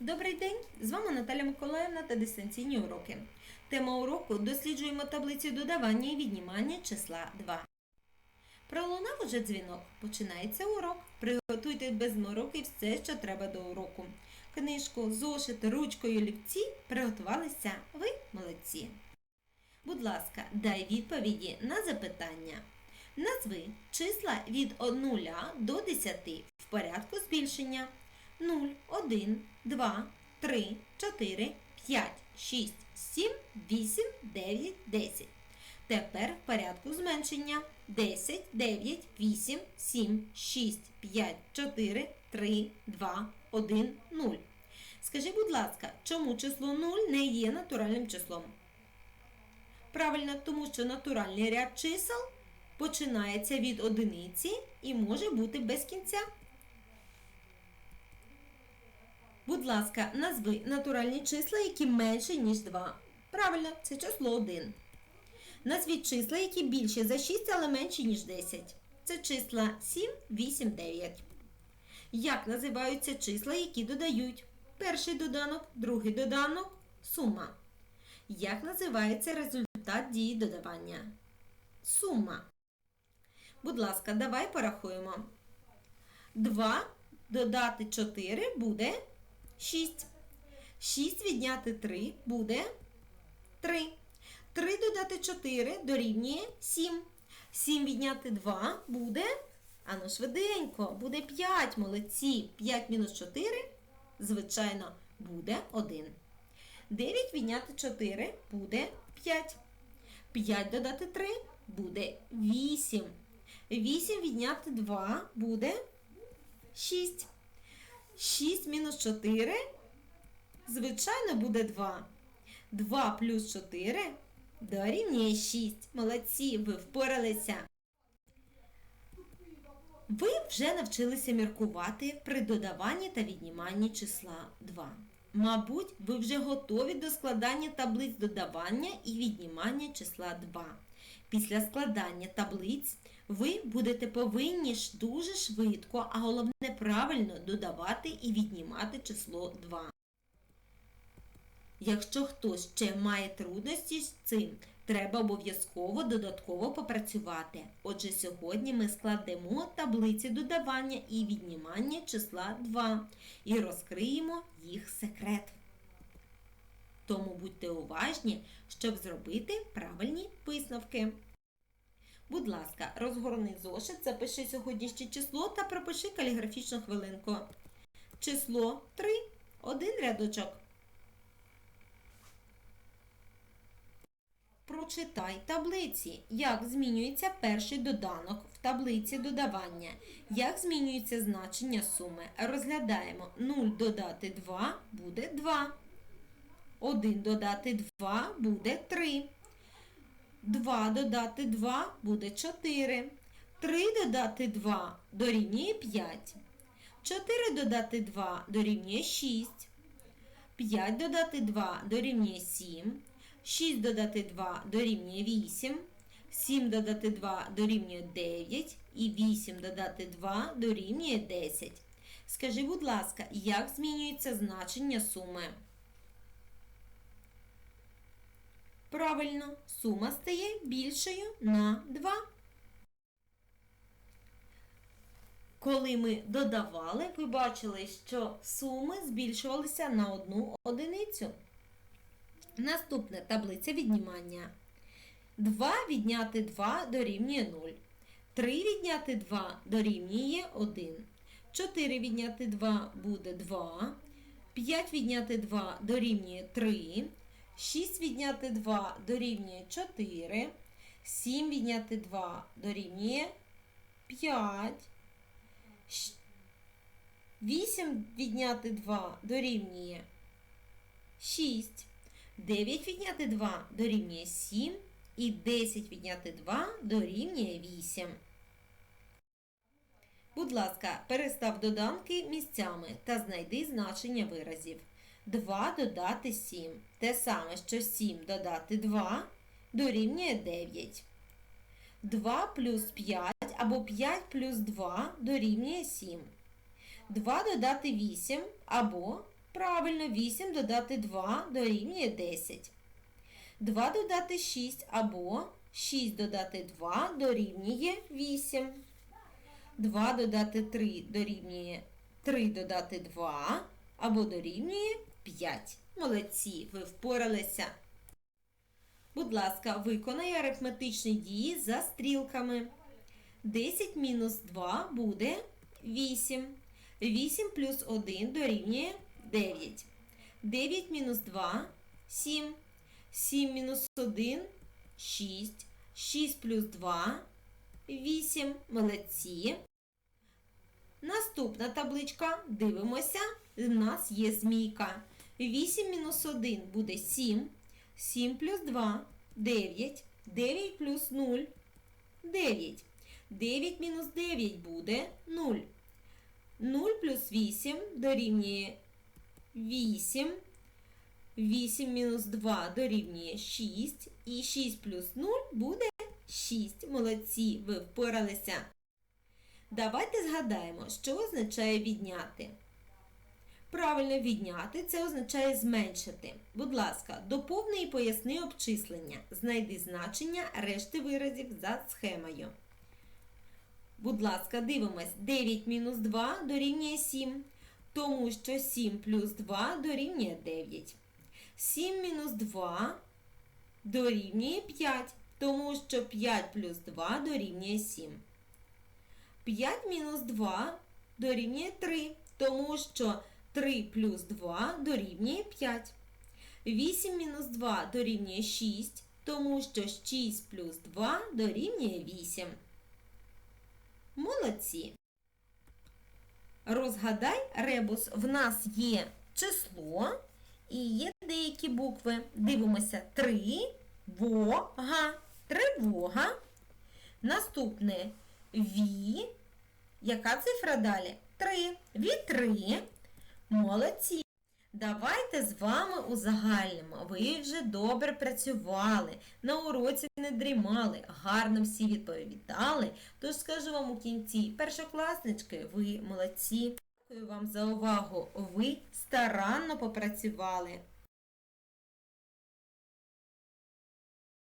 Добрий день! З вами Наталя Миколаївна та дистанційні уроки. Тема уроку досліджуємо таблицю додавання і віднімання числа 2. Пролунав уже дзвінок. Починається урок. Приготуйте без мороки все, що треба до уроку. Книжку, зошит, ручку і олівці приготувалися. Ви молодці. Будь ласка, дай відповіді на запитання. Назви числа від 0 до 10 в порядку збільшення. 0, 1, 2, 3, 4, 5, 6, 7, 8, 9, 10. Тепер в порядку зменшення 10, 9, 8, 7, 6, 5, 4, 3, 2, 1, 0. Скажи, будь ласка, чому число 0 не є натуральним числом? Правильно, тому що натуральний ряд чисел починається від одиниці і може бути без кінця. Будь ласка, назви натуральні числа, які менше, ніж 2. Правильно, це число 1. Назвіть числа, які більші за 6, але менші, ніж 10. Це числа 7, 8, 9. Як називаються числа, які додають? Перший доданок, другий доданок, сума. Як називається результат дії додавання? Сума. Будь ласка, давай порахуємо. 2 додати 4 буде 6. 6 відняти 3 буде 3. 3 додати 4 дорівнює 7. 7 відняти 2 буде, ану швиденько, буде 5. Молодці. 5 мінус 4, звичайно, буде 1. 9 відняти 4 буде 5. 5 додати 3 буде 8. 8 відняти 2 буде 6. 6 мінус 4, звичайно, буде 2. 2 плюс 4 дорівнює 6. Молодці, ви впоралися. Ви вже навчилися міркувати при додаванні та відніманні числа 2. Мабуть, ви вже готові до складання таблиць додавання і віднімання числа 2. Після складання таблиць ви будете повинні ж дуже швидко, а головне правильно додавати і віднімати число 2. Якщо хтось ще має трудності з цим, треба обов'язково додатково попрацювати. Отже, сьогодні ми складемо таблиці додавання і віднімання числа 2 і розкриємо їх секрет. Тому будьте уважні, щоб зробити правильні висновки. Будь ласка, розгорни зошит, запиши сьогоднішнє число та пропиши каліграфічну хвилинку. Число 3. Один рядочок. Прочитай таблиці, як змінюється перший доданок в таблиці додавання, як змінюється значення суми. Розглядаємо 0 додати 2 буде 2. 1 додати 2 буде 3. 2 додати 2 буде 4. 3 додати 2 дорівнює 5. 4 додати 2 дорівнює 6. 5 додати 2 дорівнює 7. 6 додати 2 дорівнює 8. 7 додати 2 дорівнює 9. І 8 додати 2 дорівнює 10. Скажи, будь ласка, як змінюється значення суми? Правильно, сума стає більшою на 2. Коли ми додавали, ви бачили, що суми збільшувалися на одну одиницю. Наступна таблиця віднімання. 2 відняти 2 дорівнює 0. 3 відняти 2 дорівнює 1. 4 відняти 2 буде 2. 5 відняти 2 дорівнює 3. 6 відняти 2 дорівнює 4. 7 відняти 2 дорівнює 5. 8 відняти 2 дорівнює 6. 9 відняти 2 дорівнює 7. І 10 відняти 2 дорівнює 8. Будь ласка, перестав доданки місцями та знайди значення виразів. 2 додати 7. Те саме, що 7 додати 2 дорівнює 9. 2 плюс 5 або 5 плюс 2 дорівнює 7. 2 додати 8 або Правильно, 8 додати 2 дорівнює 10. 2 додати 6 або 6 додати 2 дорівнює 8. 2 додати 3 дорівнює 3 додати 2 або дорівнює 5. Молодці, ви впоралися. Будь ласка, виконай арифметичні дії за стрілками. 10 мінус 2 буде 8. 8 плюс 1 дорівнює 9. 9 мінус 2 7. 7 мінус 1 6. 6 плюс 2 8. Молодці. Наступна табличка. Дивимося. У нас є змійка. 8 мінус 1 буде 7. 7 плюс 2 9. 9 плюс 0 9. 9 мінус 9 буде 0. 0 плюс 8 дорівнює 8. 8 мінус 2 дорівнює 6. І 6 плюс 0 буде 6. Молодці, ви впоралися. Давайте згадаємо, що означає відняти. Правильно відняти це означає зменшити. Будь ласка, доповни і поясни обчислення. Знайди значення решти виразів за схемою. Будь ласка, дивимось. 9 мінус 2 дорівнює 7, тому що 7 плюс 2 дорівнює 9. 7 мінус 2 дорівнює 5, тому що 5 плюс 2 дорівнює 7. 5 мінус 2 дорівнює 3, тому що 3 плюс 2 дорівнює 5. 8 мінус 2 дорівнює 6, тому що 6 плюс 2 дорівнює 8. Молодці. Розгадай ребус. В нас є число і є деякі букви. Дивимося тривога. Тривога. Наступне ві. Яка цифра далі? Три. Вітри. Молодці. Давайте з вами узагальнимо. Ви вже добре працювали, на уроці не дрімали, гарно всі відповідали. Тож скажу вам у кінці, першокласнички, ви молодці. Дякую вам за увагу. Ви старанно попрацювали.